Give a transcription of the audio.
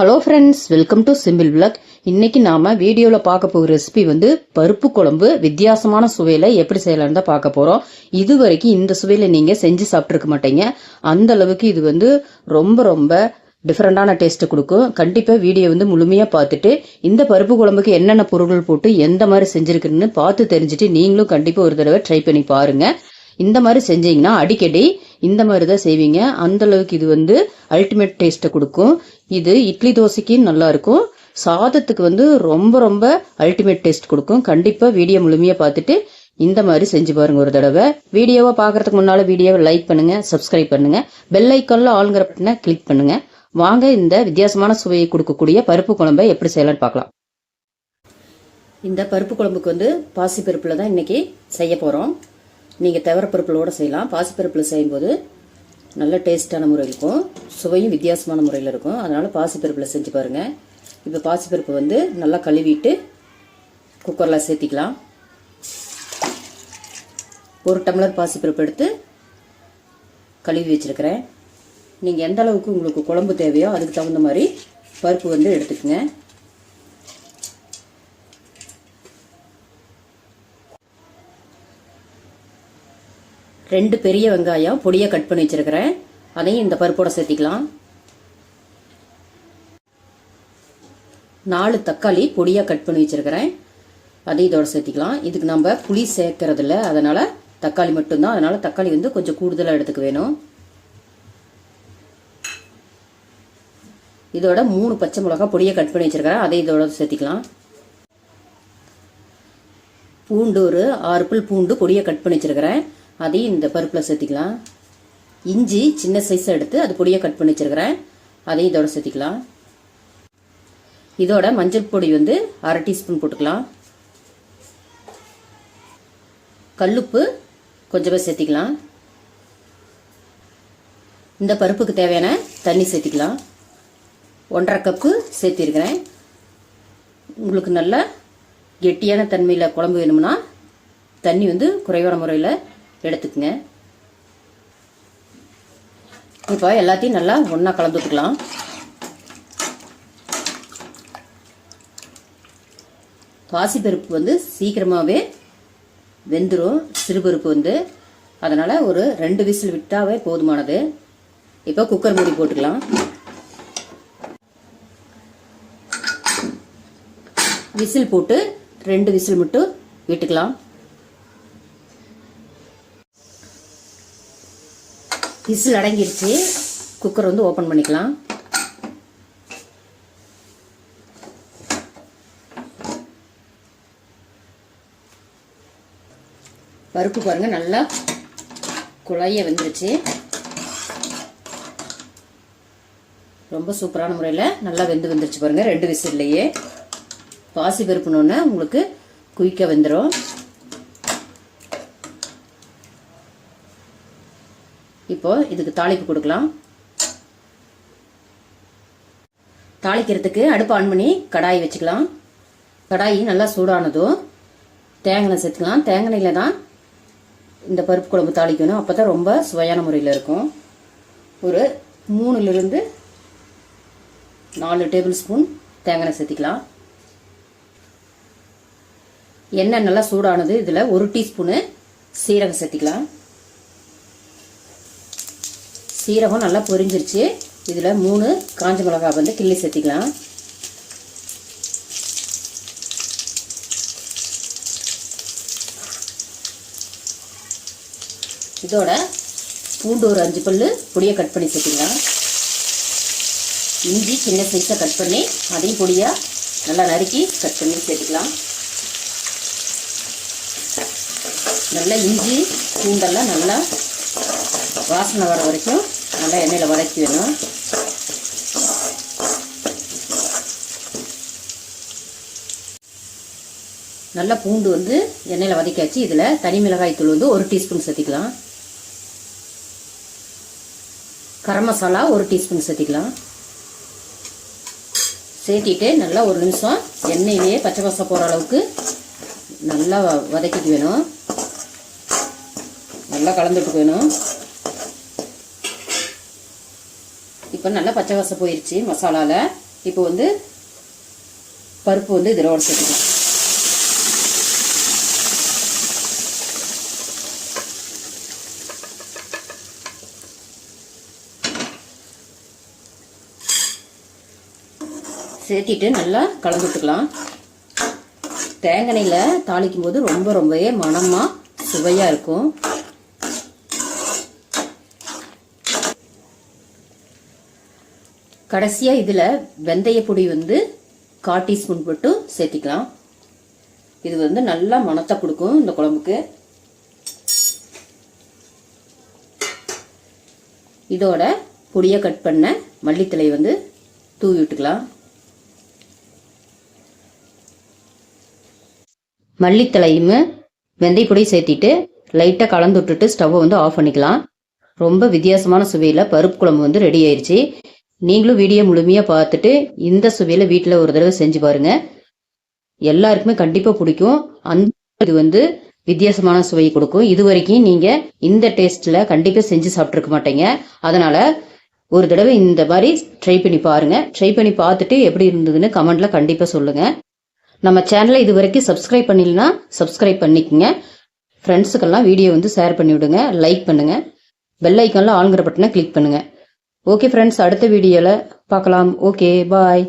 Hello friends welcome to simple விளக் இன்னைக்கு நாம வீடியோவில் பார்க்க போகிற ரெசிபி வந்து பருப்பு குழம்பு வித்தியாசமான சுவையில் எப்படி செய்யலான்னு தான் பார்க்க போகிறோம் இது வரைக்கும் இந்த சுவையில் நீங்கள் செஞ்சு சாப்பிட்ருக்க மாட்டீங்க. அந்த அளவுக்கு இது வந்து ரொம்ப ரொம்ப டிஃப்ரெண்டான டேஸ்ட்டு கொடுக்கும். கண்டிப்பாக வீடியோ வந்து முழுமையாக பார்த்துட்டு இந்த பருப்பு குழம்புக்கு என்னென்ன பொருட்கள் போட்டு எந்த மாதிரி செஞ்சுருக்குன்னு பார்த்து தெரிஞ்சுட்டு நீங்களும் கண்டிப்பாக ஒரு தடவை ட்ரை பண்ணி பாருங்கள் இந்த மாதிரி செஞ்சீங்கன்னா அடிக்கடி இந்த மாதிரி தான் செய்வீங்க. அந்த அளவுக்கு இது வந்து அல்டிமேட் டேஸ்ட்டை கொடுக்கும். இது இட்லி தோசைக்கு நல்லா இருக்கும். சாதத்துக்கு வந்து ரொம்ப ரொம்ப அல்டிமேட் டேஸ்ட் கொடுக்கும். கண்டிப்பாக வீடியோ முழுமையாக பார்த்துட்டு இந்த மாதிரி செஞ்சு பாருங்க ஒரு தடவை. வீடியோவை பார்க்கறதுக்கு முன்னால் வீடியோவை லைக் பண்ணுங்க சப்ஸ்கிரைப் பண்ணுங்க. பெல் ஐக்கனில் ஆளுங்கிற பட்டனை கிளிக் பண்ணுங்க. வாங்க இந்த வித்தியாசமான சுவையை கொடுக்கக்கூடிய பருப்பு குழம்பை எப்படி செய்யலாம்னு பார்க்கலாம். இந்த பருப்பு குழம்புக்கு வந்து பாசி தான் இன்றைக்கி செய்ய போகிறோம் நீங்கள் துவரப்பருப்புகளோட செய்யலாம். பாசிப்பருப்பில் செய்யும்போது நல்ல டேஸ்ட்டான முறை இருக்கும். சுவையும் வித்தியாசமான முறையில் இருக்கும். அதனால் பாசிப்பருப்பில் செஞ்சு பாருங்கள் இப்போ பாசிப்பருப்பு வந்து நல்லா கழுவிட்டு குக்கரில் சேர்த்திக்கலாம். ஒரு டம்ளர் பாசிப்பருப்பு எடுத்து கழுவி வச்சுருக்கிறேன். நீங்கள் எந்த அளவுக்கு உங்களுக்கு குழம்பு தேவையோ அதுக்கு தகுந்த மாதிரி பருப்பு வந்து எடுத்துக்கங்க. ரெண்டு பெரிய வெங்காயம் பொடியாக கட் பண்ணி வச்சிருக்கிறேன். அதையும் இந்த பருப்போட சேர்த்திக்கலாம். நாலு தக்காளி பொடியாக கட் பண்ணி வச்சிருக்கிறேன். அதையும் இதோட சேர்த்திக்கலாம். இதுக்கு நம்ம புளி சேர்க்கறதில்ல. அதனால் தக்காளி மட்டும்தான். அதனால் தக்காளி வந்து கொஞ்சம் கூடுதலாக எடுத்துக்க வேணும். இதோட மூணு பச்சை மிளகா பொடியை கட் பண்ணி வச்சிருக்கிறேன். அதை இதோட சேர்த்திக்கலாம். பூண்டு ஒரு ஆறு புல் பூண்டு பொடியை கட் பண்ணி வச்சிருக்கிறேன். அதையும் இந்த பருப்பில் சேர்த்திக்கலாம். இஞ்சி சின்ன சைஸை எடுத்து அது பொடியாக கட் பண்ணி வச்சுருக்கிறேன். அதையும் இதோட சேர்த்திக்கலாம். இதோட மஞ்சள் பொடி வந்து அரை டீஸ்பூன் போட்டுக்கலாம். கல்லுப்பு கொஞ்சமாக சேர்த்திக்கலாம். இந்த பருப்புக்கு தேவையான தண்ணி சேர்த்திக்கலாம். ஒன்றரை கப்பு சேர்த்திருக்கிறேன். உங்களுக்கு நல்ல கெட்டியான தன்மையில் குழம்பு வேணும்னா தண்ணி வந்து குறைவான முறையில் எடுத்துக்கங்க. இப்போ எல்லாத்தையும் நல்லா ஒன்றா கலந்துக்கலாம் பாசிப்பருப்பு வந்து சீக்கிரமாகவே வெந்துடும் சிறுபருப்பு வந்து அதனால் ஒரு ரெண்டு விசில் விட்டாவே போதுமானது. இப்போ குக்கர் மூடி போட்டுக்கலாம். விசில் போட்டு ரெண்டு விசில் மட்டும் விட்டுக்கலாம். விசில் அடங்கிருச்சு. குக்கர் வந்து ஓப்பன் பண்ணிக்கலாம். பருப்பு பாருங்க நல்லா குழைய வெந்துருச்சு. ரொம்ப சூப்பரான முறையில் நல்லா வெந்து வந்துருச்சு பாருங்க ரெண்டு விசில்லையே. பாசி பருப்புனோடனே உங்களுக்கு குயிக்க வெந்துடும் இப்போ இதுக்கு தாளிப்பு கொடுக்கலாம். தாளிக்கிறதுக்கு அடுப்பு ஆன் பண்ணி கடாய் வச்சுக்கலாம். கடாய் நல்லா சூடானதும் தேங்காய் சேர்த்துக்கலாம். தேங்காயில் தான் இந்த பருப்பு குழம்பு தாளிக்கணும். அப்போ தான் ரொம்ப சுவையான முறையில் இருக்கும். ஒரு மூணுலேருந்து நாலு டேபிள் ஸ்பூன் தேங்காய் சேர்த்திக்கலாம். எண்ணெய் நல்லா சூடானது. இதில் ஒரு டீஸ்பூனு சீரகம் சேர்த்திக்கலாம். சீரகம் நல்லா பொரிஞ்சிருச்சு. இதில் மூணு காஞ்ச மிளகாய் வந்து கிள்ளி சேர்த்திக்கலாம். இதோட பூண்டு ஒரு அஞ்சு பல்லு பொடியை கட் பண்ணி சேர்த்திக்கலாம். இஞ்சி சின்ன சைஸாக கட் பண்ணி அதையும் பொடியாக நல்லா நறுக்கி கட் பண்ணி சேர்த்துக்கலாம். நல்லா இஞ்சி பூண்டெல்லாம் நல்லா வாசனை வர வரைக்கும் நல்லா எண்ணெயில் வதக்கி வேணும் நல்லா பூண்டு வந்து எண்ணெயில் வதக்கியாச்சு. இதில் தனி மிளகாய் தூள் வந்து ஒரு டீஸ்பூன் சேர்த்திக்கலாம். கரம் மசாலா ஒரு டீஸ்பூன் சேர்த்திக்கலாம். சேர்த்திட்டு நல்லா ஒரு நிமிஷம் எண்ணெயிலேயே பச்சை பசை போகிற அளவுக்கு நல்லா வதக்கிட்டு வேணும். நல்லா கலந்துட்டு வேணும். இப்போ நல்லா பச்சை வாசம் போயிடுச்சு மசாலாவில் இப்போ வந்து பருப்பு வந்து இதோட சேர்த்துக்கலாம். சேர்த்திட்டு நல்லா கலந்து விட்டுக்கலாம். தேங்காயில் தாளிக்கும் போது ரொம்ப ரொம்பவே மணமாக சுவையாக இருக்கும். கடைசியாக இதில் வெந்தய பொடி வந்து கால் டீஸ்பூன் போட்டு சேர்த்திக்கலாம். இது வந்து நல்லா மணத்தை கொடுக்கும் இந்த குழம்புக்கு. இதோட பொடியை கட் பண்ண மல்லித்தலை வந்து தூவி விட்டுக்கலாம். மல்லித்தலையும் வெந்தயப்பொடி சேர்த்திட்டு லைட்டாக கலந்து விட்டுட்டு ஸ்டவ்வை வந்து ஆஃப் பண்ணிக்கலாம். ரொம்ப வித்தியாசமான சுவையில் பருப்பு குழம்பு வந்து ரெடி ஆயிடுச்சு. நீங்களும் வீடியோ முழுமையாக பார்த்துட்டு இந்த சுவையில் வீட்டில் ஒரு தடவை செஞ்சு பாருங்க. எல்லாருக்குமே கண்டிப்பாக பிடிக்கும். அந்த இது வந்து வித்தியாசமான சுவையை கொடுக்கும். இது வரைக்கும் நீங்கள் இந்த டேஸ்ட்டில் கண்டிப்பாக செஞ்சு சாப்பிட்ருக்க மாட்டீங்க. அதனால் ஒரு தடவை இந்த மாதிரி ட்ரை பண்ணி பாருங்கள் ட்ரை பண்ணி பார்த்துட்டு எப்படி இருந்ததுன்னு கமெண்ட்ல கண்டிப்பாக சொல்லுங்கள் நம்ம சேனலை இது வரைக்கும் சப்ஸ்கிரைப் பண்ணிடலனா சப்ஸ்கிரைப் பண்ணிக்கங்க. ஃப்ரெண்ட்ஸுக்கெல்லாம் வீடியோ வந்து ஷேர் பண்ணி விடுங்க லைக் பண்ணுங்கள் பெல் ஆளுங்கிற பட்டனை கிளிக் பண்ணுங்கள் ஓகே ஃப்ரெண்ட்ஸ் அடுத்த வீடியோவில் பார்க்கலாம். Okay bye